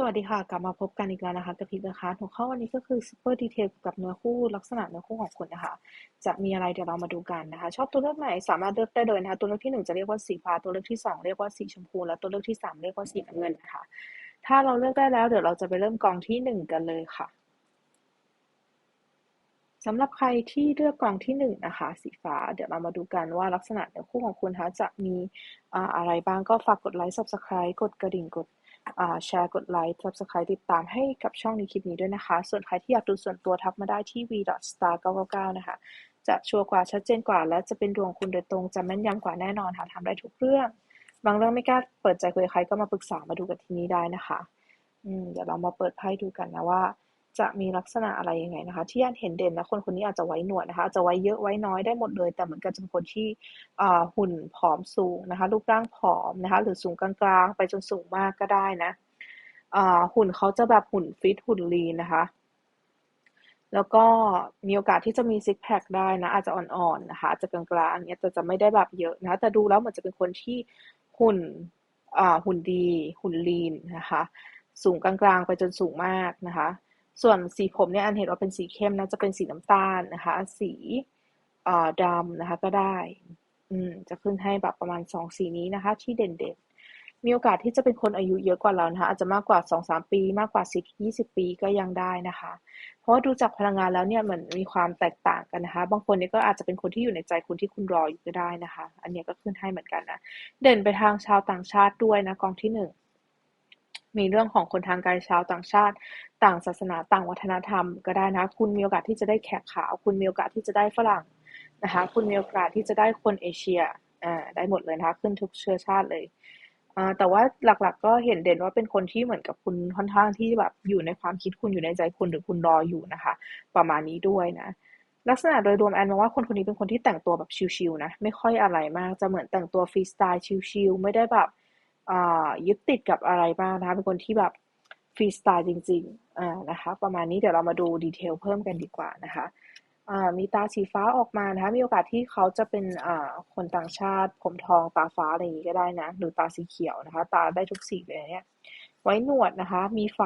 สวัสดีค่ะ กลับมาพบกันอีกแล้วนะคะกับพีนะคะหัวข้อวันนี้ก็คือ super detail กับเนื้อคู่ลักษณะเนื้อคู่ของคุณนะคะ จะมีอะไรเดี๋ยวเรามาดูกันนะคะ ชอบตัวเลือกไหนสามารถเลือกได้เลยนะคะ ตัวเลือกที่หนึ่งจะเรียกว่าสีฟ้าตัวเลือกที่สองเรียกว่าสีชมพู และตัวเลือกที่สามเรียกว่าสีน้ำเงินนะคะ ถ้าเราเลือกได้แล้วเดี๋ยวเราจะไปเริ่มกองที่หนึ่งกันเลยค่ะสำหรับใครที่เลือกกองที่หนึ่งนะคะ สีฟ้า เดี๋ยวเรามาดูกันว่าลักษณะเนื้อคู่ของคุณคะจะมีอะไรบ้างก็ฝากกดไลค์ subscribe กดกระดิ่งกด แชร์กดไลค์ subscribe ติดตามให้กับช่องในคลิปนี้ด้วยนะคะ ส่วนใครที่อยากดูส่วนตัวทักมาได้ที่ v.star999 นะคะ จะชัวร์กว่าชัดเจนกว่า และจะเป็นดวงคุณโดยตรงจะแม่นยำกว่าแน่นอนค่ะทำได้ทุกเรื่อง บางเรื่องไม่กล้าเปิดใจคุยกับใครก็มาปรึกษามาดูกันที่นี้ได้นะคะ อืมเดี๋ยวเรามาเปิดไพ่ดูกันนะว่า จะมีลักษณะอะไรยังไงนะคะ ที่อันเห็นเด่นนะคนคนนี้อาจจะไว้หนวดนะคะอาจจะไว้เยอะไว้น้อยได้หมดเลย แต่เหมือนกันจะเป็นคนที่หุ่นผอมสูงนะคะรูปร่างผอมนะคะหรือสูงกลางๆ ไปจนสูงมากก็ได้นะหุ่นเขาจะแบบหุ่นฟิตหุ่นลีนนะคะ แล้วก็มีโอกาสที่จะมีซิกแพคได้นะอาจจะอ่อนๆนะคะอาจจะกลางๆเนี้ยแต่จะไม่ได้แบบเยอะนะแต่ดูแล้วเหมือนจะเป็นคนที่หุ่นหุ่นดี หุ่นลีนนะคะสูงกลางๆ ไปจนสูงมากนะคะ ส่วนสีผมเนี่ยอันเห็นว่าเป็นสีเข้มนะจะเป็นสีน้ำตาลนะคะ สีดำนะคะก็ได้อืมจะขึ้นให้แบบประมาณสองสีนี้นะคะ ที่เด่นมีโอกาสที่จะเป็นคนอายุเยอะกว่าเรานะคะอาจจะมากกว่า2-3ปี มากกว่า10 20ปีก็ยังได้นะคะ เพราะว่าดูจากพลังงานแล้วเนี่ยเหมือนมีความแตกต่างกันนะคะ บางคนเนี่ยก็อาจจะเป็นคนที่อยู่ในใจคุณที่คุณรออยู่ก็ได้นะคะ อันนี้ก็ขึ้นให้เหมือนกันนะเด่นไปทางชาวต่างชาติด้วยนะกองที่หนึ่ง มีเรื่องของคนทางกายชาวต่างชาติ ต่างศาสนา ต่างวัฒนธรรม ก็ได้นะ คุณมีโอกาสที่จะได้แขกขาว คุณมีโอกาสที่จะได้ฝรั่งนะคะ คุณมีโอกาสที่จะได้คนเอเชีย อ่า ได้หมดเลยนะคะ ขึ้นทุกเชื้อชาติเลยแต่ว่าหลักๆ ก็เห็นเด่นว่าเป็นคนที่เหมือนกับคุณค่อนข้างที่แบบอยู่ในความคิดคุณอยู่ในใจคุณหรือคุณรออยู่นะคะ ประมาณนี้ด้วยนะลักษณะโดยรวมแอนมองว่าคนคนนี้เป็นคนที่แต่งตัวแบบชิลๆนะ ไม่ค่อยอะไรมากจะเหมือนแต่งตัวฟรีสไตล์ชิลๆไม่ได้แบบ ยึดติดกับอะไรมากนะคะ เป็นคนที่แบบฟรีสไตล์จริงๆนะคะ ประมาณนี้เดี๋ยวเรามาดูดีเทลเพิ่มกันดีกว่านะคะมีตาสีฟ้าออกมานะคะ มีโอกาสที่เขาจะเป็นคนต่างชาติผมทองตาฟ้าอะไรอย่างนี้ก็ได้นะ หรือตาสีเขียวนะคะ ตาได้ทุกสีเลยเนี่ย ไว้หนวดนะคะ มีไฝ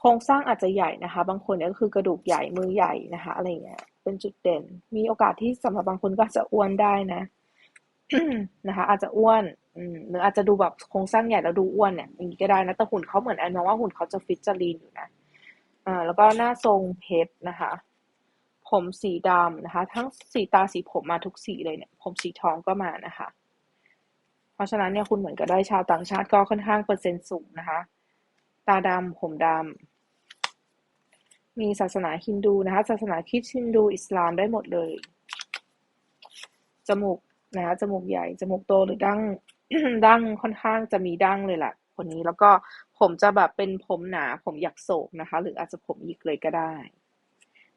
โครงสร้างอาจจะใหญ่นะคะ บางคนเนี่ยก็คือกระดูกใหญ่มือใหญ่นะคะ อะไรเงี้ย เป็นจุดเด่น มีโอกาสที่สำหรับบางคนก็จะอ้วนได้นะ นะคะ อาจจะอ้วนหรืออาจจะดูแบบโครงสร้างใหญ่แล้วดูอ้วนเนี่ยอย่างนี้ก็ได้นะแต่หุ่นเขาเหมือนแอนมองว่าหุ่นเขาจะฟิตจะลีนอยู่นะอ่าแล้วก็หน้าทรงเพชรนะคะ ผมสีดำนะคะ ทั้งสีตาสีผมมาทุกสีเลยเนี่ย ผมสีทองก็มานะคะ เพราะฉะนั้นเนี่ยคุณเหมือนกับได้ชาวต่างชาติก็ค่อนข้างเปอร์เซ็นต์สูงนะคะ ตาดำผมดำมีศาสนาฮินดูนะคะ ศาสนาคริสต์ฮินดูอิสลามได้หมดเลยจมูก นะคะจมูกใหญ่ จมูกโตหรือดั้งดั้งค่อนข้างจะมีดั้งเลยแหละคนนี้แล้วก็ผมจะแบบเป็นผมหนาผมอยากโศกนะคะ หรืออาจจะผมหยิกเลยก็ได้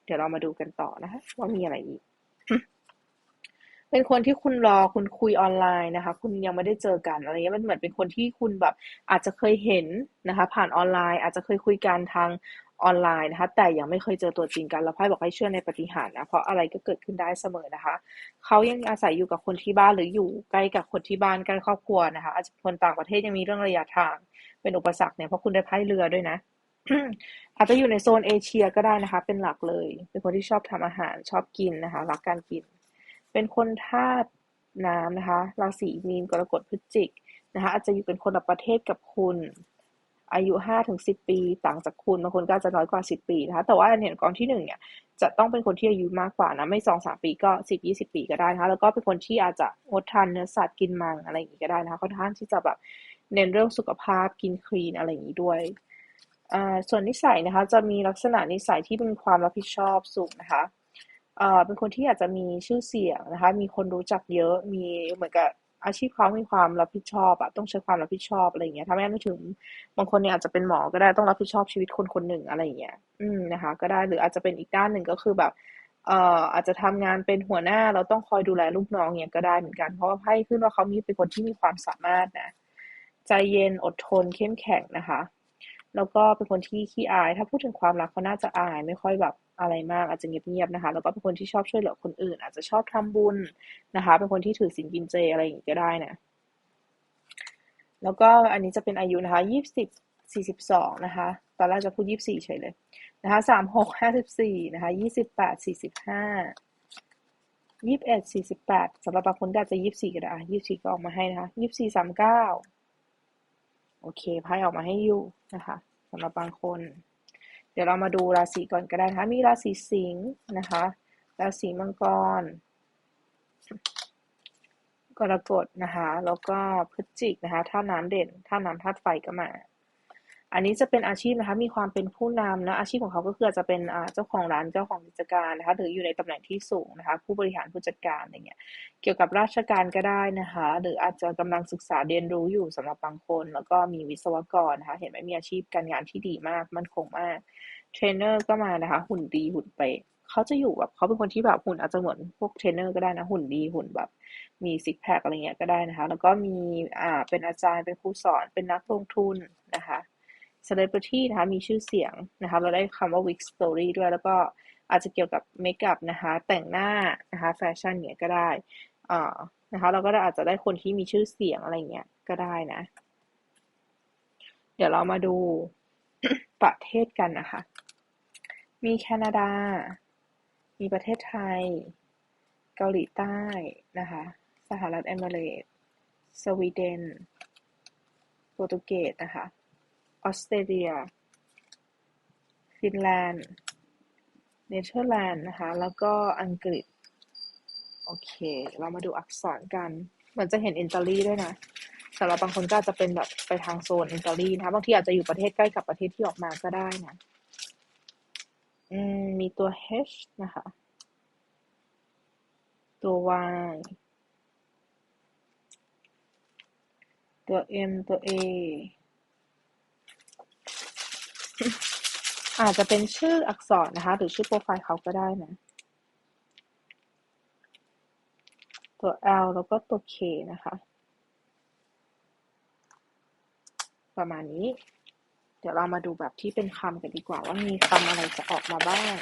เดี๋ยวเรามาดูกันต่อนะคะ ว่ามีอะไรอีก เป็นคนที่คุณรอคุณคุยออนไลน์นะคะ คุณยังไม่ได้เจอกันอะไรเงี้ยมันเหมือนเป็นคนที่คุณแบบ อาจจะเคยเห็นนะคะ ผ่านออนไลน์ อาจจะเคยคุยกันทาง ออนไลน์นะคะ แต่ยังไม่เคยเจอตัวจริงกันแล้วไพ่บอกให้เชื่อในปฏิหารนะ เพราะอะไรก็เกิดขึ้นได้เสมอนะคะ เขายังอาศัยอยู่กับคนที่บ้านหรืออยู่ใกล้กับคนที่บ้านใกล้ครอบครัวนะคะ อาจจะคนต่างประเทศยังมีเรื่องระยะทาง เป็นอุปสรรคเนี่ยเพราะคุณได้ไพ่เรือด้วยนะอาจจะอยู่ในโซนเอเชียก็ได้นะคะ เป็นหลักเลย เป็นคนที่ชอบทำอาหารชอบกินนะคะ รักการกิน เป็นคนธาตุน้ำนะคะ ราศีมีนกรกฎพฤศจิกนะคะ อาจจะอยู่เป็นคนละประเทศกับคุณ อายุห้าถึงสิบปี ต่างจากคุณบางคนก็จะน้อยกว่าสิบปีนะคะแต่ว่าอันเห็นกองที่หนึ่งเนี่ยจะต้องเป็นคนที่อายุมากกว่านะไม่สองสามปีก็สิบยี่สิบปีก็ได้นะคะแล้วก็เป็นคนที่อาจจะงดทานเนื้อสัตว์กินมังอะไรอย่างนี้ก็ได้นะคะค่อนข้างที่จะแบบเน้นเรื่องสุขภาพกินคลีนอะไรอย่างนี้ด้วยส่วนนิสัยนะคะจะมีลักษณะนิสัยที่เป็นความรับผิดชอบสูงนะคะเป็นคนที่อาจจะมีชื่อเสียงนะคะมีคนรู้จักเยอะมีเหมือนกับ อาชีพเขามีความรับผิดชอบอะต้องใช้ความรับผิดชอบอะไรอย่างเงี้ยถ้าแม่ไม่ถึงบางคนเนี่ยอาจจะเป็นหมอก็ได้ต้องรับผิดชอบชีวิตคนคนหนึ่งอะไรอย่างเงี้ยอืมนะคะ ก็ได้หรืออาจจะเป็นอีกด้านหนึ่งก็คือแบบเอ่ออาจจะทำงานเป็นหัวหน้าเราต้องคอยดูแลลูกน้องเนี่ยก็ได้เหมือนกัน เพราะว่าไพ่ขึ้นว่าเขามีเป็นคนที่มีความสามารถนะ ใจเย็นอดทนเข้มแข็งนะคะ แล้วก็เป็นคนที่ขี้อาย ถ้าพูดถึงความรักเขาน่าจะอาย ไม่ค่อยแบบอะไรมาก อาจจะเงียบๆนะคะ แล้วก็เป็นคนที่ชอบช่วยเหลือคนอื่น อาจจะชอบทำบุญนะคะ เป็นคนที่ถือศีลกินเจอะไรอย่างนี้ก็ได้นะแล้วก็อันนี้จะเป็นอายุนะคะยี่สิบสี่สิบสองนะคะ ตอนแรกจะพูดยี่สิบสี่เฉยเลยนะคะสามหกห้าสิบสี่นะคะยี่สิบแปดสี่สิบห้ายี่สิบเอ็ดสี่สิบแปดสำหรับบางคนก็อาจจะยี่สิบสี่ก็ได้ยี่สิบสี่ก็ออกมาให้นะคะยี่สิบสี่สามเก้า โอเคไพ่ออกมาให้อยู่นะคะสำหรับบางคน เดี๋ยวเรามาดูราศีก่อนก็ได้นะคะมีราศีสิงห์นะคะราศีมังกรกรกฎนะคะ แล้วก็พฤศจิกนะคะท่าน้ำเด่นท่าน้ำธาตุไฟก็มา อันนี้จะเป็นอาชีพนะคะ มีความเป็นผู้นำนะ อาชีพของเขาก็คือจะเป็นเจ้าของร้าน เจ้าของกิจการนะคะ หรืออยู่ในตำแหน่งที่สูงนะคะ ผู้บริหารผู้จัดการอะไรเงี้ย เกี่ยวกับราชการก็ได้นะคะ หรืออาจจะกำลังศึกษาเรียนรู้อยู่สำหรับบางคน แล้วก็มีวิศวกรนะคะ เห็นไหมมีอาชีพการงานที่ดีมาก มั่นคงมาก เทรนเนอร์ก็มานะคะ หุ่นดีหุ่นเป๊ะเขาจะอยู่แบบเขาเป็นคนที่แบบหุ่นอาจจะเหมือนพวกเทรนเนอร์ก็ได้นะ หุ่นดีหุ่นแบบมีซิกแพคอะไรเงี้ยก็ได้นะคะ แล้วก็มีอ่าเป็นอาจารย์เป็นครูสอนเป็นนักลงทุนนะคะ celebrity นะคะมีชื่อเสียงนะคะเราได้คำว่า wig story ด้วยแล้วก็อาจจะเกี่ยวกับเมคอัพนะคะแต่งหน้านะคะแฟชั่นเนี้ยก็ได้อ่านะคะเราก็อาจจะได้คนที่มีชื่อเสียงอะไรเงี้ยก็ได้นะ เดี๋ยวเรามาดูประเทศกันนะคะ มีแคนาดา มีประเทศไทย เกาหลีใต้นะคะ สหรัฐอเมริกาสวีเดน โปรตุเกสนะคะ ออสเตรเลีย ฟินแลนด์ เนเธอร์แลนด์นะคะ แล้วก็อังกฤษ โอเค เรามาดูอักษรกัน เหมือนจะเห็นอิตาลีด้วยนะสำหรับบางคนก็จะเป็นแบบไปทางโซนอิตาลีนะคะบางทีอาจจะอยู่ประเทศใกล้กับประเทศที่ออกมาก็ได้นะอืมมีตัว H นะคะ ตัว Y ตัว M ตัว A อาจจะเป็นชื่ออักษรนะคะ หรือชื่อโปรไฟล์เขาก็ได้นะ ตัว L แล้วก็ตัว K นะคะ ประมาณนี้ เดี๋ยวเรามาดูแบบที่เป็นคำกันดีกว่าว่ามีคำอะไรจะออกมาบ้าง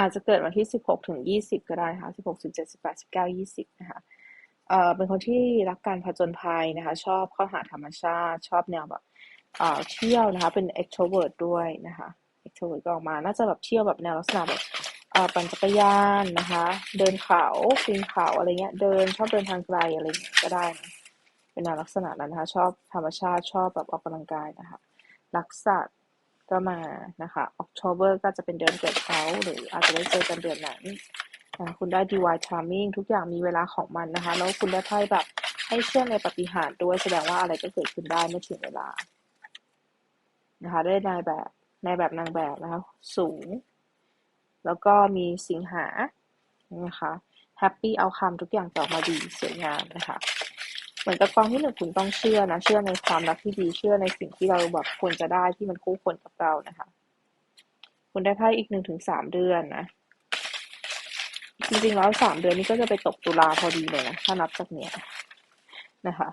อาจจะเกิดวันที่16ถึง20ก็ได้ค่ะ16 17 18 19 20นะคะเอ่อเป็นคนที่รักการผจญภัยนะคะ ชอบเข้าหาธรรมชาติ ชอบแนวแบบเอ่อเที่ยวนะคะ เป็น extrovert ด้วยนะคะ extrovert ก็ออกมา น่าจะแบบเที่ยวแบบแนวลักษณะแบบเอ่อปั่นจักรยานนะคะ เดินเขาปีนเขาอะไรเงี้ย เดินชอบเดินทางไกลอะไรเงี้ยก็ได้นะเป็นแนวลักษณะนั้นนะคะ ชอบธรรมชาติชอบแบบออกกำลังกายนะคะรักสัตว์ ก็มานะคะ October ก็จะเป็นเดือนเกิดเขาหรืออาจจะได้เจอกันเดือนนั้นคุณได้ divine timing ทุกอย่างมีเวลาของมันนะคะ แล้วคุณได้ไพ่แบบให้เชื่อในปฏิหารด้วยแสดงว่าอะไรก็เกิดขึ้นได้เมื่อถึงเวลานะคะได้นายแบบนายแบบนางแบบนะคะสูง แล้วก็มีสิงหานะคะ happy outcome ทุกอย่างจะออกมาดีสวยงามนะคะ เหมือนกับกองที่หนึ่งคุณต้องเชื่อนะ เชื่อในความรักที่ดี เชื่อในสิ่งที่เราแบบควรจะได้ที่มันคู่ควรกับเรานะคะ คุณได้ไพ่อีกหนึ่งถึงสามเดือนนะ จริงๆแล้วสามเดือนนี้ก็จะไปตกตุลาพอดีเลยนะ ถ้านับจากเนี้ยนะคะ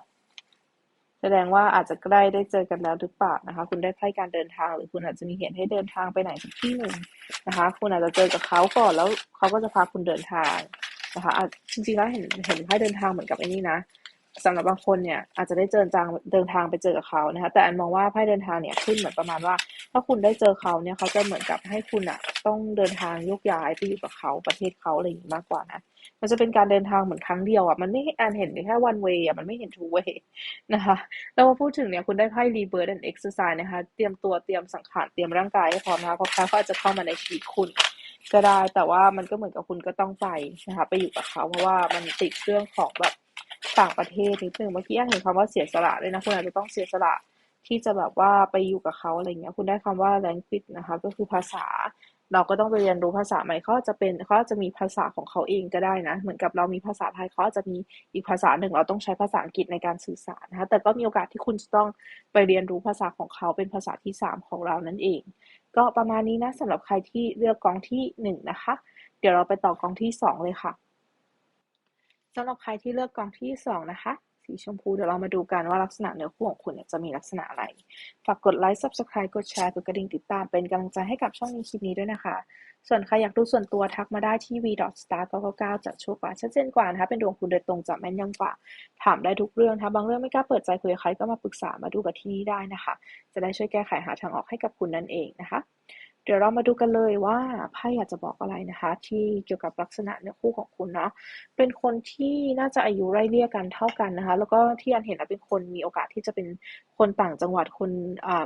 แสดงว่าอาจจะใกล้ได้เจอกันแล้วหรือเปล่านะคะ คุณได้ไพ่การเดินทางหรือคุณอาจจะมีเหตุให้เดินทางไปไหนสักที่หนึ่งนะคะ คุณอาจจะเจอกับเขาก่อนแล้วเขาก็จะพาคุณเดินทางนะคะจจริงๆแล้วเห็นเห็นไพ่เดินทางเหมือนกับไอ้นี่นะ สำหรับบางคนเนี่ยอาจจะได้เจอจางเดินทางไปเจอกับเขานะคะแต่อันมองว่าไพ่เดินทางเนี่ยขึ้นเหมือนประมาณว่า ถ้าคุณได้เจอเขาเนี่ยเขาจะเหมือนกับให้คุณอะต้องเดินทางยกย้ายไปอยู่กับเขาประเทศเขาอะไรอย่างนี้มากกว่านะมันจะเป็นการเดินทางเหมือนครั้งเดียวอะมันไม่อันเห็นแค่ one way อะมันไม่เห็น two way นะคะแล้วพอพูดถึงเนี่ยคุณได้ไพ่ rebirth and exercise นะคะเตรียมตัวเตรียมสังขารเตรียมร่างกายให้พร้อมนะคะเพราะเขาก็จะเข้ามาในชีวิตคุณก็ได้แต่ว่ามันก็เหมือนกับคุณก็ต้องไปนะคะไปอยู่กับเขาเพราะว่ามันติดเรื่องของแบบ ต่างประเทศนิดนึงเมื่อกี้เห็นคำว่าเสียสละเลยนะคุณอาจจะต้องเสียสละที่จะแบบว่าไปอยู่กับเขาอะไรเงี้ยคุณได้คำว่า language นะคะก็คือภาษา เราก็ต้องไปเรียนรู้ภาษาใหม่เขาจะเป็นเขาจะมีภาษาของเขาเองก็ได้นะ เหมือนกับเรามีภาษาไทยเขาจะมีอีกภาษาหนึ่งเราต้องใช้ภาษาอังกฤษในการสื่อสารนะคะแต่ก็มีโอกาสที่คุณจะต้องไปเรียนรู้ภาษาของเขาเป็นภาษาที่สามของเรานั่นเอง ก็ประมาณนี้นะสำหรับใครที่เลือกกองที่หนึ่งนะคะเดี๋ยวเราไปต่อกองที่สองเลยค่ะ สำหรับใครที่เลือกกองที่สองนะคะ สีชมพูเดี๋ยวเรามาดูกันว่าลักษณะเนื้อคู่ของคุณเนี่ยจะมีลักษณะอะไร ฝากกดไลค์ subscribe กดแชร์กดกระดิ่งติดตามเป็นกำลังใจให้กับช่องนี้คลิปนี้ด้วยนะคะ ส่วนใครอยากดูส่วนตัวทักมาได้ที่ v.star999 จะชัวร์กว่าชัดเจนกว่านะคะเป็นดวงคุณโดยตรงจะแม่นยำกว่า ถามได้ทุกเรื่องถ้าบางเรื่องไม่กล้าเปิดใจคุยกับใครก็มาปรึกษามาดูกับที่นี่ได้นะคะ จะได้ช่วยแก้ไขหาทางออกให้กับคุณนั่นเองนะคะ เดี๋ยวเรามาดูกันเลยว่าไพ่อยากจะบอกอะไรนะคะ ที่เกี่ยวกับลักษณะเนื้อคู่ของคุณเนาะเป็นคนที่น่าจะอายุไร่เลี่ยกันเท่ากันนะคะ แล้วก็ที่อันเห็นเป็นคนมีโอกาสที่จะเป็นคนต่างจังหวัดคน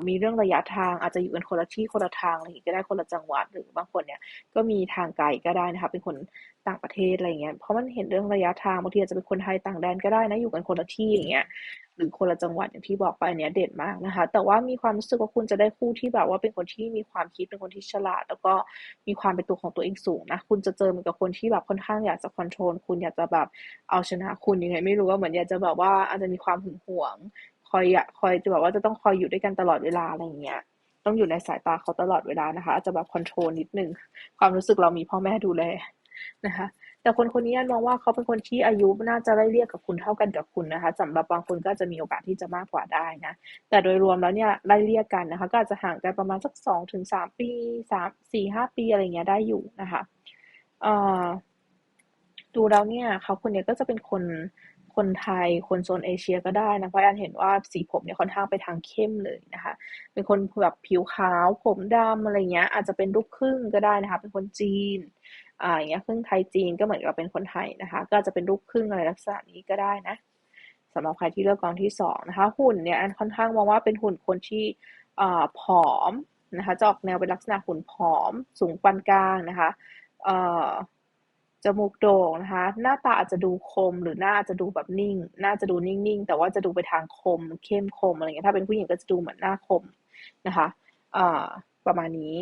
มีเรื่องระยะทางอาจจะอยู่กันคนละที่คนละทางอะไรอย่างนี้ก็ได้คนละจังหวัดหรือบางคนเนี่ยก็มีทางไกลก็ได้นะคะเป็นคนต่างประเทศอะไรเงี้ย เพราะมันเห็นเรื่องระยะทางบางทีอาจจะเป็นคนไทยต่างแดนก็ได้นะอยู่กันคนละที่อย่างเงี้ยหรือคนละจังหวัดอย่างที่บอกไปเนี้ยเด็ดมากนะคะ แต่ว่ามีความรู้สึกว่าคุณจะได้คู่ที่แบบว่าเป็นคนที่มีความคิดเป็นคนที่ฉลาด แล้วก็มีความเป็นตัวของตัวเองสูงนะคุณจะเจอเหมือนกับคนที่แบบค่อนข้างอยากจะคอนโทรลคุณอยากจะแบบเอาชนะคุณยังไง ไม่รู้ว่าเหมือนอยากจะแบบว่าอาจจะมีความหึงหวง คอยอะคอยจะแบบว่าจะต้องคอยอยู่ด้วยกันตลอดเวลาอะไรอย่างเงี้ยต้องอยู่ในสายตาเขาตลอดเวลานะคะอาจจะแบบคอนโทรลนิดนึงความรู้สึกเรามีพ่อแม่ดูแล นะคะ แต่คนคนนี้มองว่าเขาเป็นคนที่อายุน่าจะไล่เรียกกับคุณเท่ากันกับคุณนะคะสำหรับบางคนก็จะมีโอกาสที่จะมากกว่าได้นะ แต่โดยรวมแล้วเนี่ยไล่เรียกกันนะคะ ก็อาจจะห่างกันประมาณสักสองถึงสามปีสามสี่ห้าปีอะไรเงี้ยได้อยู่นะคะดูแล้วเนี่ยเขาคนนี้ก็จะเป็นคนคนไทย คนโซนเอเชียก็ได้นะ เพราะอันเห็นว่าสีผมเนี่ยค่อนข้างไปทางเข้มเลยนะคะ เป็นคนแบบผิวขาวผมดำอะไรเงี้ย อาจจะเป็นลูกครึ่งก็ได้นะคะ เป็นคนจีน อ่าอย่างเงี้ยครึ่งไทยจีนก็เหมือนกับเป็นคนไทยนะคะ ก็จะเป็นลูกครึ่งอะไรลักษณะนี้ก็ได้นะสำหรับใครที่เลือกกองที่สองนะคะหุ่นเนี่ยอันค่อนข้างมองว่าเป็นหุ่นคนที่อ่าผอมนะคะจะออกแนวเป็นลักษณะหุ่นผอม สูงปานกลางนะคะเอ่อจมูกโด่งนะคะ หน้าตาอาจจะดูคมหรือหน้าจะดูแบบนิ่ง หน่าจะดูนิ่งๆ แต่ว่าจะดูไปทางคม เข้มคมอะไรเงี้ยถ้าเป็นผู้หญิงก็จะดูเหมือนหน้าคมนะคะอ่าประมาณนี้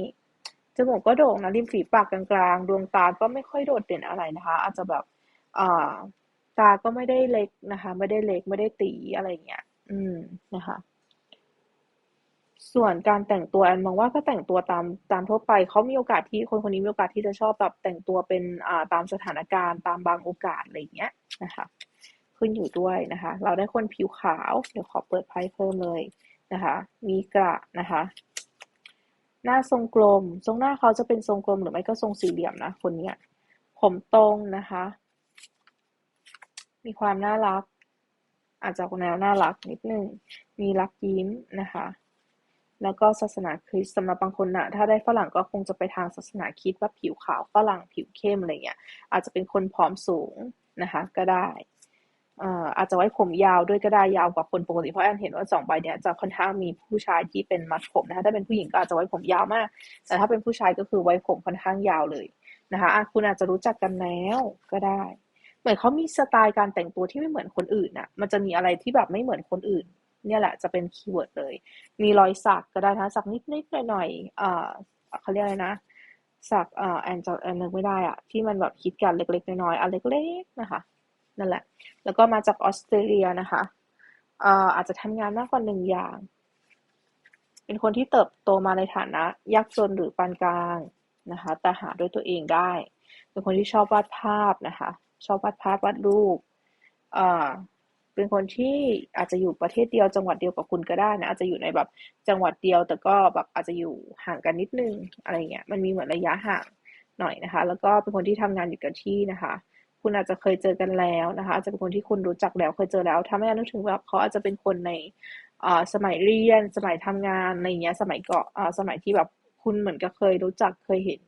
มูกก็โด่งนะริมฝีปากกลางๆ ดวงตาก็ไม่ค่อยโดดเด่นอะไรนะคะ อาจจะแบบอ่าตาก็ไม่ได้เล็กนะคะ ไม่ได้เล็กไม่ได้ตีอะไรเงี้ย อืมนะคะ ส่วนการแต่งตัวแอนมองว่าก็แต่งตัวตามตามทั่วไปเขามีโอกาสที่คนคนนี้มีโอกาสที่จะชอบแบบแต่งตัวเป็นอ่าตามสถานการณ์ตามบางโอกาสอะไรเงี้ยนะคะขึ้นอยู่ด้วยนะคะ เราได้คนผิวขาว เดี๋ยวขอเปิดไพ่เพิ่มเลยนะคะ มีกระนะคะ หน้าทรงกลม ทรงหน้าเขาจะเป็นทรงกลมหรือไม่ก็ทรงสี่เหลี่ยมนะ คนเนี้ย ผมตรงนะคะ มีความน่ารัก อาจจะแนวน่ารักนิดนึง มีรักยิ้มนะคะ แล้วก็ศาสนาคริสต์สำหรับบางคนนะถ้าได้ฝรั่งก็คงจะไปทางศาสนาคริสต์ว่าผิวขาวฝรั่งผิวเข้มอะไรเงี้ย อาจจะเป็นคนผอมสูงนะคะ ก็ได้ อาจจะไว้ผมยาวด้วยก็ได้ยาวกว่าคนปกติเพราะแอนเห็นว่าสองใบเนี้ยจะค่อนข้างมีผู้ชายที่เป็นมัดผมนะคะถ้าเป็นผู้หญิงก็อาจจะไว้ผมยาวมาก แต่ถ้าเป็นผู้ชายก็คือไว้ผมค่อนข้างยาวเลยนะคะะคุณอาจจะรู้จักกันแล้วก็ได้ เหมือนเขามีสไตล์การแต่งตัวที่ไม่เหมือนคนอื่นน่ะ มันจะมีอะไรที่แบบไม่เหมือนคนอื่น เนี่ยแหละจะเป็นคีย์เวิร์ดเลย มีรอยสักก็ได้นะสักนิดๆหน่อยๆอ่าเขาเรียกอะไรนะสักอ่าแอนจะแอนนึกไม่ได้อะที่มันแบบคิดกันเล็กๆน้อยๆอันเล็กๆนะคะ นั่นแหละ แล้วก็มาจากออสเตรเลียนะคะอาจจะทำงานมากกว่าหนึ่งอย่าง เป็นคนที่เติบโตมาในฐานะยากจนหรือปานกลางนะคะแต่หาด้วยตัวเองได้ เป็นคนที่ชอบวาดภาพนะคะ ชอบวาดภาพวาดรูปเป็นคนที่อาจจะอยู่ประเทศเดียวจังหวัดเดียวกับคุณก็ได้นะอาจจะอยู่ในแบบจังหวัดเดียว แต่ก็แบบอาจจะอยู่ห่างกันนิดนึงอะไรเงี้ยมันมีเหมือนระยะห่างหน่อยนะคะ แล้วก็เป็นคนที่ทำงานอยู่กับที่นะคะ คุณอาจจะเคยเจอกันแล้วนะคะ อาจจะเป็นคนที่คุณรู้จักแล้วเคยเจอแล้วถ้าไม่นึกถึงแบบเขาอาจจะเป็นคนในสมัยเรียน สมัยทำงานอะไรเงี้ยสมัยเกาะสมัยที่แบบคุณเหมือนกับเคยรู้จักเคยเห็น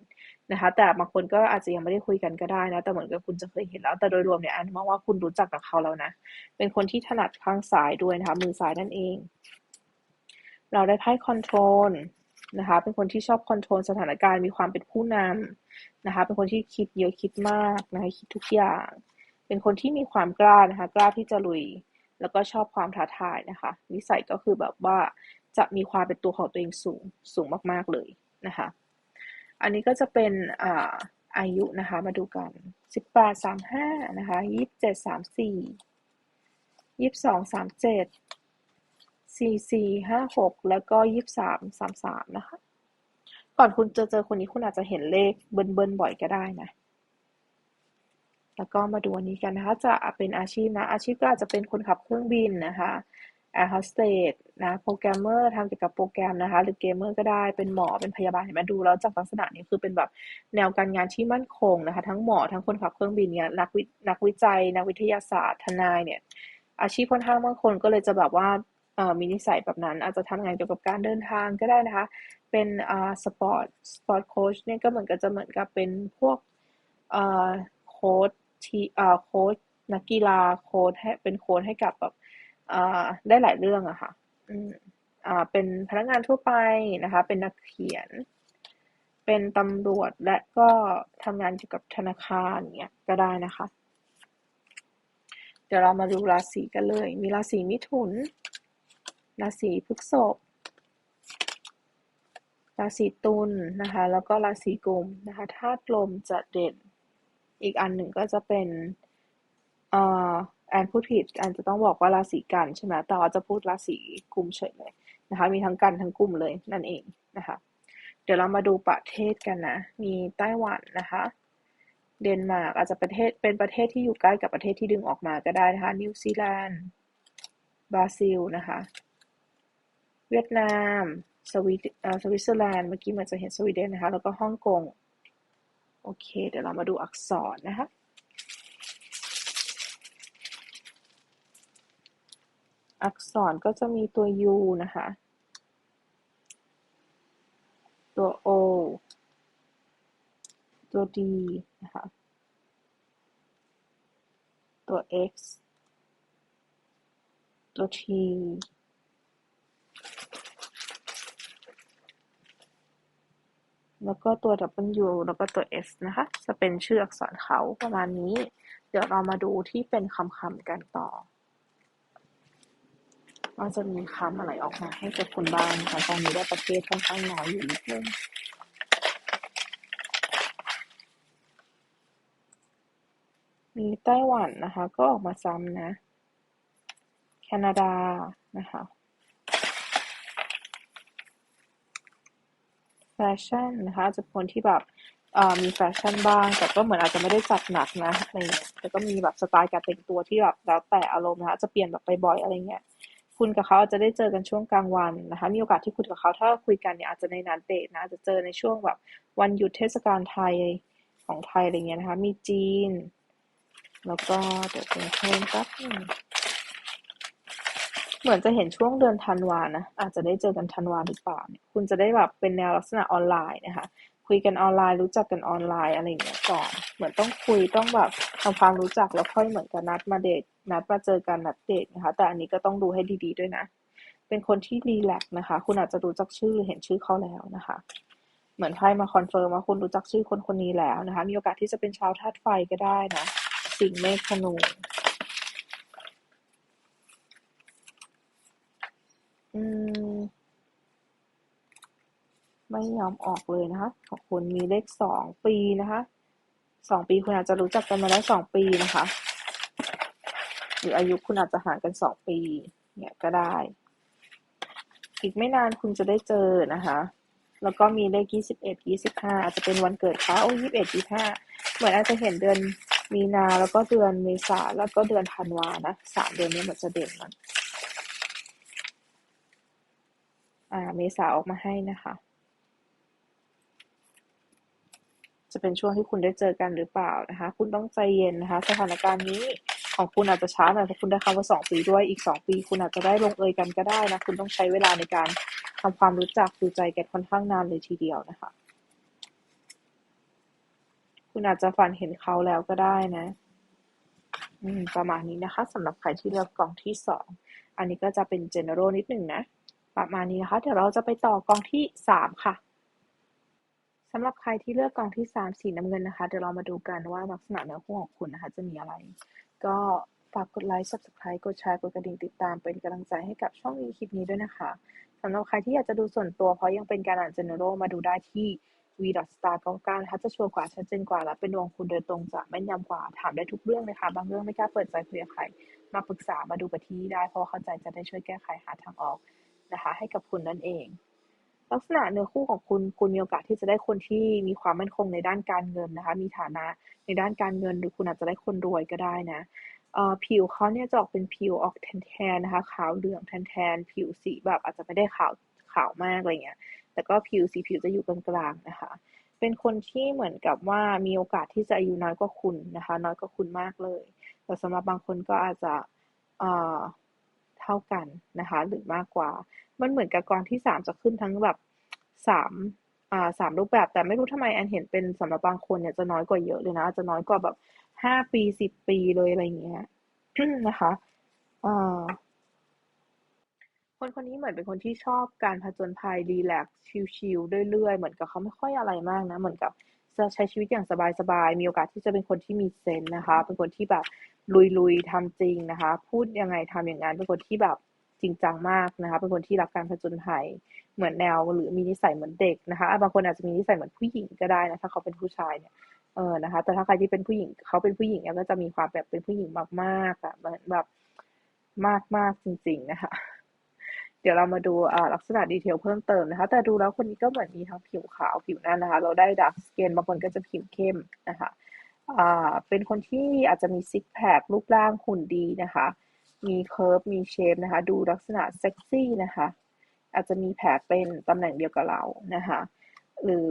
นะคะ แต่บางคนก็อาจจะยังไม่ได้คุยกันก็ได้นะ แต่เหมือนกับคุณจะเคยเห็นแล้ว แต่โดยรวมเนี่ยอันมองว่าคุณรู้จักกับเขาแล้วนะ เป็นคนที่ถนัดข้างซ้ายด้วยนะคะ มือซ้ายนั่นเอง เราได้ไพ่คอนโทรล นะคะ เป็นคนที่ชอบคอนโทรลสถานการณ์ มีความเป็นผู้นำนะคะ เป็นคนที่คิดเยอะคิดมากนะคะ คิดทุกอย่าง เป็นคนที่มีความกล้านะคะ กล้าที่จะลุย แล้วก็ชอบความท้าทายนะคะ นิสัยก็คือแบบว่าจะมีความเป็นตัวของตัวเองสูง สูงมากๆเลยนะคะ อันนี้ก็จะเป็นอ่าอายุนะคะ มาดูกันสิบแปดสามห้านะคะยี่สิบเจ็ด สี่สี่ห้าหกแล้วก็ยี่สามสามสามนะคะ ก่อนคุณจะเจอคนนี้คุณอาจจะเห็นเลขเบิ้ลเบิ้ลบ่อยก็ได้นะ แล้วก็มาดูอันนี้กันนะคะ จะเป็นอาชีพนะ อาชีพก็อาจจะเป็นคนขับเครื่องบินนะคะแอร์โฮสเตสนะโปรแกรมเมอร์ทำเกี่ยวกับโปรแกรมนะคะ หรือเกมเมอร์ก็ได้เป็นหมอเป็นพยาบาลเห็นไหมดูแล้วจากลักษณะนี้คือเป็นแบบแนวการงานที่มั่นคงนะคะ ทั้งหมอทั้งคนขับเครื่องบินเนี่ยนักวินักวิจัย นักวิทยาศาสตร์ทนายเนี่ยอาชีพค่อนข้างมั่นคงก็เลยจะแบบว่า มีนิสัยแบบนั้น อาจจะทำงานเกี่ยวกับการเดินทางก็ได้นะคะ เป็นอ่าสปอร์ตสปอร์ตโค้ชเนี่ยก็เหมือนกับจะเหมือนกับเป็นพวกอ่อโค้ชที่อ่าโค้ชนักกีฬาโค้ชให้เป็นโค้ชให้กับแบบอ่าได้หลายเรื่องอะค่ะอ่าเป็นพนักงานทั่วไปนะคะ เป็นนักเขียน เป็นตำรวจและก็ทำงานเกี่ยวกับธนาคารเนี้ยก็ได้นะคะ เดี๋ยวเรามาดูราศีกันเลย มีราศีมิถุน ราศีพฤษภราศีตุลนะคะ แล้วก็ราศีกุมนะคะธาตุลมจะเด่น อีกอันหนึ่งก็จะเป็นเอ่อแอนพูดผิดแอนจะต้องบอกว่าราศีกันใช่ไหมแต่ว่าจะพูดราศีกุมเฉยเลยนะคะ มีทั้งกันทั้งกุมเลยนั่นเองนะคะ เดี๋ยวเรามาดูประเทศกันนะ มีไต้หวันนะคะ เดนมาร์กอาจจะประเทศเป็นประเทศที่อยู่ใกล้กับประเทศที่ดึงออกมาก็ได้นะคะ นิวซีแลนด์ บราซิลนะคะ เวียดนาม สวิตเอ่อสวิตเซอร์แลนด์ เมื่อกี้มันจะเห็นสวีเดนนะคะ แล้วก็ฮ่องกง โอเค เดี๋ยวเรามาดูอักษรนะคะอักษรก็จะมีตัว U นะคะ ตัว O ตัว D นะคะ ตัว X ตัว T แล้วก็ตัว W แล้วก็ตัว S นะคะ จะเป็นชื่ออักษรเขาประมาณนี้ เดี๋ยวเรามาดูที่เป็นคำคำกันต่อว่าจะมีคำอะไรออกมาให้กับคุณบ้างนะคะตอนนี้ได้ประเทศค่อนข้างน้อยอยู่นิดนึงมีไต้หวันนะคะ ก็ออกมาซ้ำนะ แคนาดานะคะ แฟ ชั่นนะคะอาจจะคนที่แบบมีแฟชั่นบ้าง แต่ก็เหมือนอาจจะไม่ได้จัดหนักนะอะไรเงี้ยแต่ก็มีแบบสไตล์การแต่งตัวที่แบบแล้วแต่อารมณ์นะคะจะเปลี่ยนแบบไปบ่อยอะไรเงี้ยคุณกับเขาอาจจะได้เจอกันช่วงกลางวันนะคะ มีโอกาสที่คุยกับเขาถ้าคุยกันเนี่ยอาจจะในนัดเดทนะอาจจะเจอในช่วงแบบวันหยุดเทศกาลไทยของไทยอะไรเงี้ยนะคะ มีจีน แล้วก็เดี๋ยวเป็นเพิ่มแป๊บนึง เหมือนจะเห็นช่วงเดือนธันวานะ อาจจะได้เจอกันธันวาหรือเปล่าเนี่ยคุณจะได้แบบเป็นแนวลักษณะออนไลน์นะคะ คุยกันออนไลน์รู้จักกันออนไลน์อะไรอย่างเงี้ยก่อน เหมือนต้องคุยต้องแบบทำความรู้จักแล้วค่อยเหมือนกับนัดมาเดทนัดมาเจอกันนัดเดทนะคะ แต่อันนี้ก็ต้องดูให้ดีๆด้วยนะ เป็นคนที่รีแลกนะคะ คุณอาจจะรู้จักชื่อหรือเห็นชื่อเขาแล้วนะคะ เหมือนไพ่มาคอนเฟิร์มว่าคุณรู้จักชื่อคนคนนี้แล้วนะคะ มีโอกาสที่จะเป็นชาวธาตุไฟก็ได้นะ สิงเมษธนู อืม ไม่ยอมออกเลยนะคะ ของคุณมีเลขสองปีนะคะสองปีคุณอาจจะรู้จักกันมาแล้วสองปีนะคะ หรืออายุคุณอาจจะห่างกันสองปีเนี่ยก็ได้ อีกไม่นานคุณจะได้เจอนะคะ แล้วก็มีเลขยี่สิบเอ็ดยี่สิบห้าอาจจะเป็นวันเกิดเขาโอ้ยี่สิบเอ็ดยี่ห้าเหมือนอาจจะเห็นเดือนมีนาแล้วก็เดือนเมษาแล้วก็เดือนธันวานะสามเดือนนี้มือนจะเด่นมันอ่าเมษาออกมาให้นะคะ จะ เป็นช่วงที่คุณได้เจอกันหรือเปล่านะคะ คุณต้องใจเย็นนะคะ สถานการณ์นี้ของคุณอาจจะช้าหน่อยเพราะคุณได้คำว่าสองปีด้วยอีกสองปี คุณอาจจะได้ลงเอยกันก็ได้นะ คุณต้องใช้เวลาในการทำความรู้จักดูใจกันค่อนข้างนานเลยทีเดียวนะคะ คุณอาจจะฝันเห็นเขาแล้วก็ได้นะ อืม ประมาณนี้นะคะสำหรับใครที่เลือกกล่องที่สองอันนี้ก็จะเป็น general นิดหนึ่งนะประมาณนี้นะคะ เดี๋ยวเราจะไปต่อกองที่สามค่ะ สำหรับใครที่เลือกกองที่สามสีน้ำเงินนะคะ เดี๋ยวเรามาดูกันว่าลักษณะเนื้อคู่ของคุณนะคะ จะมีอะไร ก็ฝากกดไลค์ subscribe กดแชร์ กดกระดิ่งติดตามเป็นกำลังใจให้กับช่องนี้คลิปนี้ด้วยนะคะสำหรับใครที่อยากจะดูส่วนตัวเพราะยังเป็นการอ่าน general มาดูได้ที่ v star 99นะคะจะชัวร์กว่าชัดเจนกว่า และเป็นดวงคุณโดยตรงจะแม่นยำกว่าถามได้ทุกเรื่องเลยค่ะ บางเรื่องไม่กล้าเปิดใจคุยกับใครมาปรึกษามาดูกับที่ได้เพราะเข้าใจจะได้ช่วยแก้ไขหาทางออกนะคะ ให้กับคุณนั่นเอง ลักษณะเนื้อคู่ของคุณคุณมีโอกาสที่จะได้คนที่มีความมั่นคงในด้านการเงินนะคะ มีฐานะในด้านการเงินหรือคุณอาจจะได้คนรวยก็ได้นะผิวเขาเนี่ยจะออกเป็นผิวออกแทนๆนะคะขาวเหลืองแทนๆผิวสีแบบอาจจะไม่ได้ขาวขาวมากอะไรเงี้ย แต่ก็ผิวสีผิวจะอยู่กลางๆนะคะ เป็นคนที่เหมือนกับว่ามีโอกาสที่จะอายุน้อยกว่าคุณนะคะ น้อยกว่าคุณมากเลย แต่สำหรับบางคนก็อาจจะเท่ากันนะคะ หรือมากกว่า มันเหมือนกับกองที่สามจะขึ้นทั้งแบบสามอ่าสามรูปแบบ แต่ไม่รู้ทำไมแอนเห็นเป็นสำหรับบางคนเนี่ยจะน้อยกว่าเยอะเลยนะ จะน้อยกว่าแบบห้าปีสิบปีเลยอะไรเงี้ยนะคะอ่าคนคนนี้เหมือนเป็นคนที่ชอบการผจญภัยรีแลกซ์ชิลๆเรื่อยๆเหมือนกับเขาไม่ค่อยอะไรมากนะ เหมือนกับจะใช้ชีวิตอย่างสบายๆมีโอกาสที่จะเป็นคนที่มีเซนนะคะ เป็นคนที่แบบลุยๆทำจริงนะคะ พูดยังไงทำอย่างนั้นเป็นคนที่แบบ จริงจังมากนะคะ เป็นคนที่รักการผจญภัยเหมือนแนวหรือมีนิสัยเหมือนเด็กนะคะบางคนอาจจะมีนิสัยเหมือนผู้หญิงก็ได้นะถ้าเขาเป็นผู้ชายเนี่ยเออนะคะ แต่ถ้าใครที่เป็นผู้หญิงเขาเป็นผู้หญิงเนี่ยก็จะมีความแบบเป็นผู้หญิงมากๆอะแบบมากๆจริง ๆ นะคะ เดี๋ยวเรามาดูลักษณะดีเทลเพิ่มเติมนะคะ แต่ดูแล้วคนนี้ก็เหมือนมีทั้งผิวขาวผิวนั่นนะคะ เราได้ดักสเกนบางคนก็จะผิวเข้มนะคะเป็นคนที่อาจจะมีซิกแพครูปร่างหุ่นดีนะคะ มีเคิร์ฟมีเชฟนะคะ ดูลักษณะเซ็กซี่นะคะ อาจจะมีแผลเป็นตำแหน่งเดียวกับเรานะคะ หรือ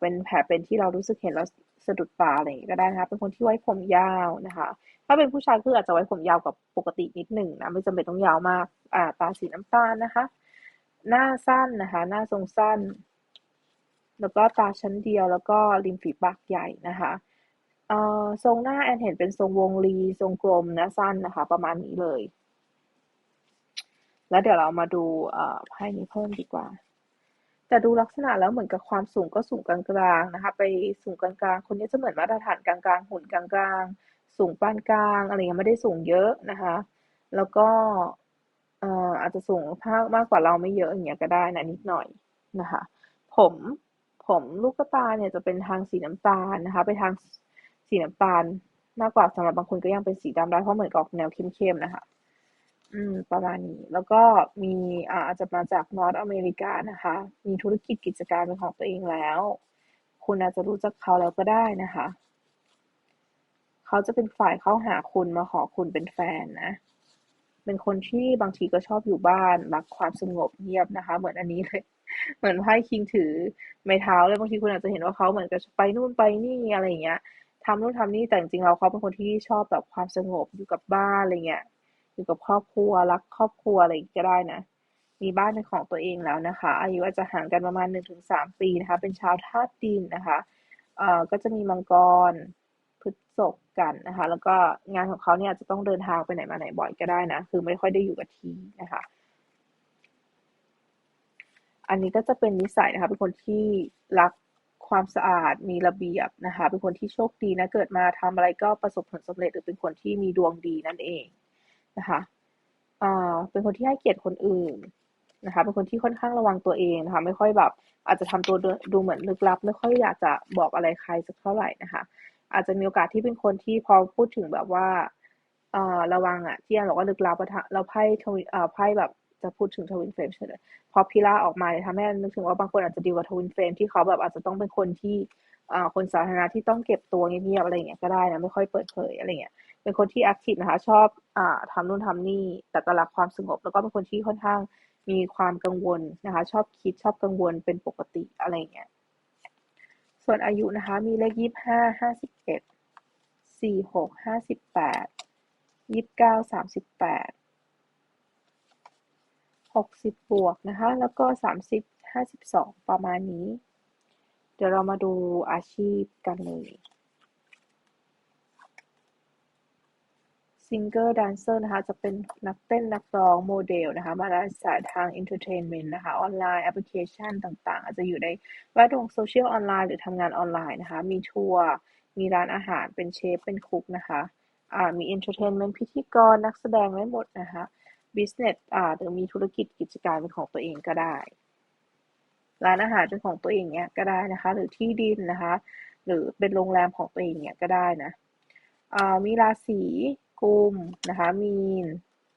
เป็นแผลเป็นที่เรารู้สึกเห็นแล้วสะดุดตาอะไรอย่างนี้ก็ได้นะคะ เป็นคนที่ไว้ผมยาวนะคะ ถ้าเป็นผู้ชายคืออาจจะไว้ผมยาวกับปกตินิดหนึ่งนะไม่จำเป็นต้องยาวมากอ่าตาสีน้ำตาลนะคะ หน้าสั้นนะคะ หน้าทรงสั้น แล้วก็ตาชั้นเดียวแล้วก็ริมฝีปากใหญ่นะคะ เอ่อทรงหน้าแอนเห็นเป็นทรงวงรี ทรงกลมนะสั้นนะคะ ประมาณนี้เลย แล้วเดี๋ยวเรามาดูเอ่อไพ่นี้เพิ่มดีกว่า แต่ดูลักษณะแล้วเหมือนกับความสูงก็สูงกลางๆนะคะ ไปสูงกลางๆ คนนี้จะเหมือนมาตรฐานกลางๆหุ่นกลางๆ สูงปานกลางอะไรเงี้ยไม่ได้สูงเยอะนะคะ แล้วก็เอ่ออาจจะสูงมากมากกว่าเราไม่เยอะอย่างเงี้ยก็ได้นะนิดหน่อยนะคะ ผมผมลูกตาเนี่ยจะเป็นทางสีน้ำตาลนะคะ ไปทาง สีน้ำตาลมากกว่าสำหรับบางคนก็ยังเป็นสีดำได้เพราะเหมือนกับแนวเข้มๆนะคะ อืม ประมาณนี้ แล้วก็มีอ่าอาจจะมาจากนอร์ทอเมริกานะคะ มีธุรกิจกิจการเป็นของตัวเองแล้ว คุณอาจจะรู้จักเขาแล้วก็ได้นะคะ เขาจะเป็นฝ่ายเข้าหาคุณมาขอคุณเป็นแฟนนะ เป็นคนที่บางทีก็ชอบอยู่บ้านรักความสงบเงียบนะคะ เหมือนอันนี้เลยเหมือนไพ่คิงถือไม้เท้าเลยบางทีคุณอาจจะเห็นว่าเขาเหมือนกับไปนู่นไปนี่อะไรอย่างเงี้ย ทำนู่นทำนี่แต่จริงๆเราเขาเป็นคนที่ชอบแบบความสงบอยู่กับบ้านอะไรเงี้ยอยู่กับครอบครัวรักครอบครัวอะไรก็ได้นะมีบ้านเป็นของตัวเองแล้วนะคะ อายุอาจจะห่างกันประมาณหนึ่งถึงสามปีนะคะ เป็นชาวธาตุดินนะคะเอ่อก็จะมีมังกรพฤษภกันนะคะ แล้วก็งานของเขาเนี่ยจะต้องเดินทางไปไหนมาไหนบ่อยก็ได้นะ คือไม่ค่อยได้อยู่กับที่นะคะ อันนี้ก็จะเป็นนิสัยนะคะ เป็นคนที่รัก ความสะอาดมีระเบียบนะคะ เป็นคนที่โชคดีนะเกิดมาทำอะไรก็ประสบผลสำเร็จหรือเป็นคนที่มีดวงดีนั่นเองนะคะอ่าเป็นคนที่ให้เกียรติคนอื่นนะคะ เป็นคนที่ค่อนข้างระวังตัวเองนะคะ ไม่ค่อยแบบ อาจจะทำตัวดูเหมือนลึกลับ ไม่ค่อยอยากจะบอกอะไรใครสักเท่าไหร่นะคะ อาจจะมีโอกาสที่เป็นคนที่พอพูดถึงแบบว่าอ่าระวังอะที่อันบอกว่าลึกลับเราไพ่ทวินอ่าไพ่แบบ จะพูดถึงทวินเฟรมใช่ไหมพอพิล่าออกมาเนี่ยทำให้นึกถึงว่าบางคนอาจจะดีกว่าทวินเฟรมที่เขาแบบอาจจะต้องเป็นคนที่อ่าคนสาธารณะที่ต้องเก็บตัวเงียบๆอะไรเงี้ยก็ได้นะไม่ค่อยเปิดเผยอะไรเงี้ยเป็นคนที่แอคทีฟนะคะชอบอ่าทำนู่นทำนี่แต่ก็รักความสงบ แล้วก็เป็นคนที่ค่อนข้างมีความกังวลนะคะ ชอบคิดชอบกังวลเป็นปกติอะไรเงี้ยส่วนอายุนะคะมีเลขยี่ห้าห้าสิบเอ็ดสี่หกห้าสิบแปดยี่สิบเก้าสามสิบแปด หกสิบบวกนะคะ แล้วก็สามสิบห้าสิบสองประมาณนี้ เดี๋ยวเรามาดูอาชีพกันเลย ซิงเกิลแดนเซอร์นะคะ จะเป็นนักเต้นนักร้องโมเดลนะคะ มาด้สายทางเอนเตอร์เทนเมนต์นะคะ ออนไลน์แอปพลิเคชันต่างๆ อาจจะอยู่ในแวดวงโซเชียลออนไลน์หรือทำงานออนไลน์นะคะ มีทัวร์ มีร้านอาหาร เป็นเชฟ เป็นคุกนะคะมีเอนเตอร์เทนเมนต์พิธีกรนักแสดงไม่หมดนะคะ บิสเนสอ่าหรือมีธุรกิจกิจการเป็นของตัวเองก็ได้ ร้านอาหารเป็นของตัวเองเนี้ยก็ได้นะคะ หรือที่ดินนะคะ หรือเป็นโรงแรมของตัวเองเนี้ยก็ได้นะอ่ามีราศีกุมนะคะ มีน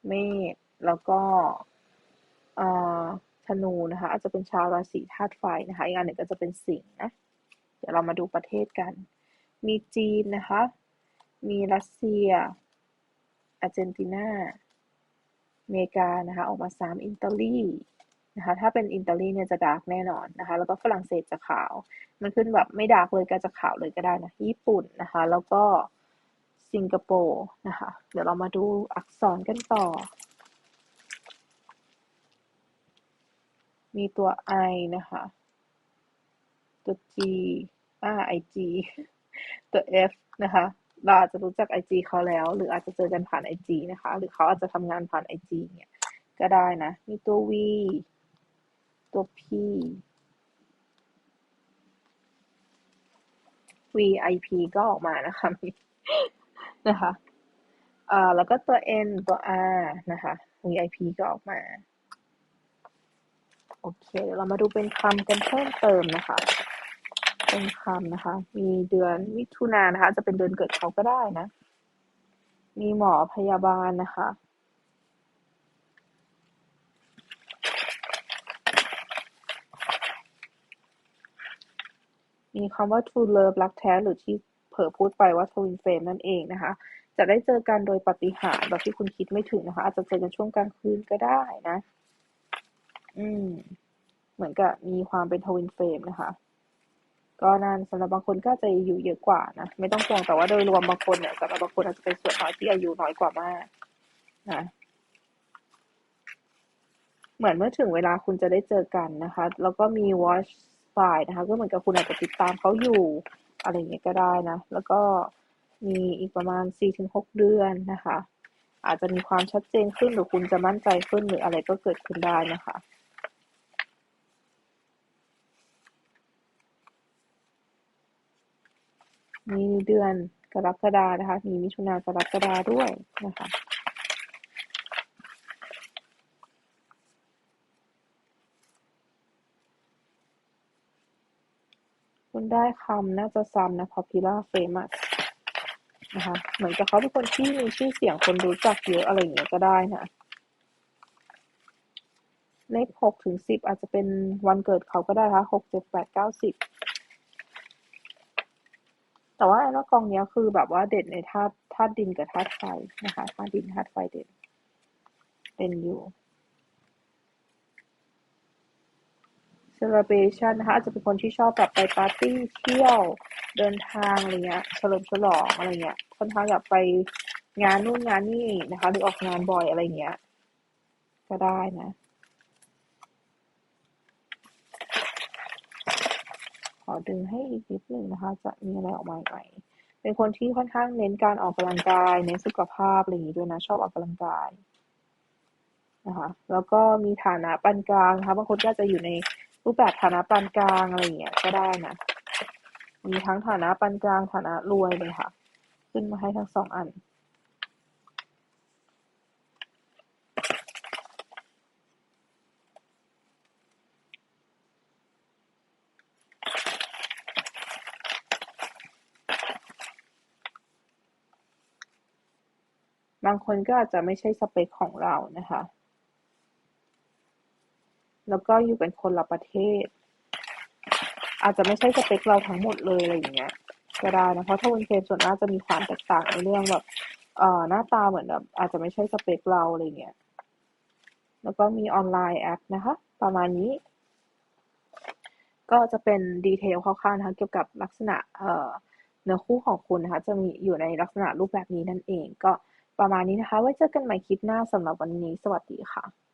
เมษแล้วก็ธนูนะคะ อาจจะเป็นชาวราศีธาตุไฟนะคะอีกอันหนึ่งก็จะเป็นสิงห์นะเดี๋ยวเรามาดูประเทศกัน มีจีนนะคะ มีรัสเซียอาร์เจนตินา เมกานะคะออกมาสามอิตาลีนะคะถ้าเป็นอิตาลีเนี่ยจะดาร์กแน่นอนนะคะแล้วก็ฝรั่งเศสจะขาว มันขึ้นแบบไม่ดาร์กเลยก็จะขาวเลยก็ได้นะญี่ปุ่นนะคะแล้วก็สิงคโปร์นะคะเดี๋ยวเรามาดูอักษรกันต่อ มีตัว I นะคะตัว G อ่า IG ตัว F นะคะ เราอาจจะรู้จัก IG เขาแล้ว หรืออาจจะเจอกันผ่าน IG นะคะ หรือเขาอาจจะทำงานผ่าน IG เนี่ยก็ได้นะ มีตัว V ตัว P VIP ก็ออกมานะคะนะคะอ่าแล้วก็ตัว N ตัว R นะคะ VIP ก็ออกมา โอเค เดี๋ยวเรามาดูเป็นคำกันเพิ่มเติมนะคะ เป็นคำนะคะ มีเดือนมิถุนายนนะคะ จะเป็นเดือนเกิดเขาก็ได้นะ มีหมอพยาบาลนะคะมีคำว่า true love รักแท้หรือที่เผลอพูดไปว่า twin flame นั่นเองนะคะ จะได้เจอกันโดยปฏิหารแบบที่คุณคิดไม่ถึงนะคะ อาจจะเจอกันช่วงกลางคืนก็ได้นะ อืม เหมือนกับมีความเป็น twin flame นะคะ ก็นานสำหรับบางคนก็จะอยู่เยอะกว่านะไม่ต้องห่วงแต่ว่าโดยรวมบางคนเนี่ยสำหรับบางคนอาจจะเป็นส่วนน้อยที่อายุน้อยกว่ามากนะเหมือนเมื่อถึงเวลาคุณจะได้เจอกันนะคะ แล้วก็มี watch spy นะคะ ก็เหมือนกับคุณอาจจะติดตามเขาอยู่อะไรอย่างเงี้ยก็ได้นะ แล้วก็มีอีกประมาณ 4-6 เดือนนะคะ อาจจะมีความชัดเจนขึ้นหรือคุณจะมั่นใจขึ้นหรืออะไรก็เกิดขึ้นได้นะคะ มีเดือนกรกฎานะคะ มีมิถุนากรกฎาด้วยนะคะคุณได้คำน่าจะซ้ำนะ popular famous นะคะเหมือนกับเขาเป็นคนที่มีชื่อเสียงคนรู้จักเยอะอะไรอย่างเงี้ยก็ได้นะเลขหกถึงสิบอาจจะเป็นวันเกิดเขาก็ได้นะคะหกเจ็ดแปดเก้าสิบ แต่ว่าไอ้วกองเนี้ยคือแบบว่าเด่นในธาตุธาตุดินกับธาตุไฟนะคะธาตุดินธาตุไฟเด่นเป็นอยู่ celebration นะคะอาจจะเป็นคนที่ชอบแบบไปปาร์ตี้เที่ยวเดินทางอะไรเงี้ยเฉลิมฉลองอะไรเงี้ยค่อนข้างแบบไปงานนู่นงานนี่นะคะหรือออกงานบ่อยอะไรเงี้ย ก็ได้นะ อดึงให้อีกนิดหนึ่งนะคะ จะมีอะไรออกมาไหมเป็นคนที่ค่อนข้างเน้นการออกกำลังกาย เน้นสุขภาพอะไรอย่างนี้ด้วยนะ ชอบออกกำลังกายนะคะ แล้วก็มีฐานะปานกลางนะคะบางคนก็จะอยู่ในรูปแบบฐานะปานกลางอะไรอย่างเงี้ยก็ได้นะ มีทั้งฐานะปานกลางฐานะรวยเลยค่ะ ขึ้นมาให้ทั้งสองอันางคนก็อาจจะไม่ใช่สเปคของเรานะคะ แล้วก็อยู่เป็นคนละประเทศ อาจจะไม่ใช่สเปคเราทั้งหมดเลยอะไรอย่างเงี้ยก็ได้นะเพราะถ้าวนเฟรมส่วนมากจะมีความแตกต่างในเรื่องแบบเอ่อหน้าตาเหมือนแบบอาจจะไม่ใช่สเปคเราอะไรเงี้ย แล้วก็มีออนไลน์แอปนะคะ ประมาณนี้ ก็จะเป็นดีเทลคร่าวๆนะคะเกี่ยวกับลักษณะเอ่อเนื้อคู่ของคุณนะคะ จะมีอยู่ในลักษณะรูปแบบนี้นั่นเอง ก็ ประมาณนี้นะคะ ไว้เจอกันใหม่คลิปหน้าสำหรับวันนี้ สวัสดีค่ะ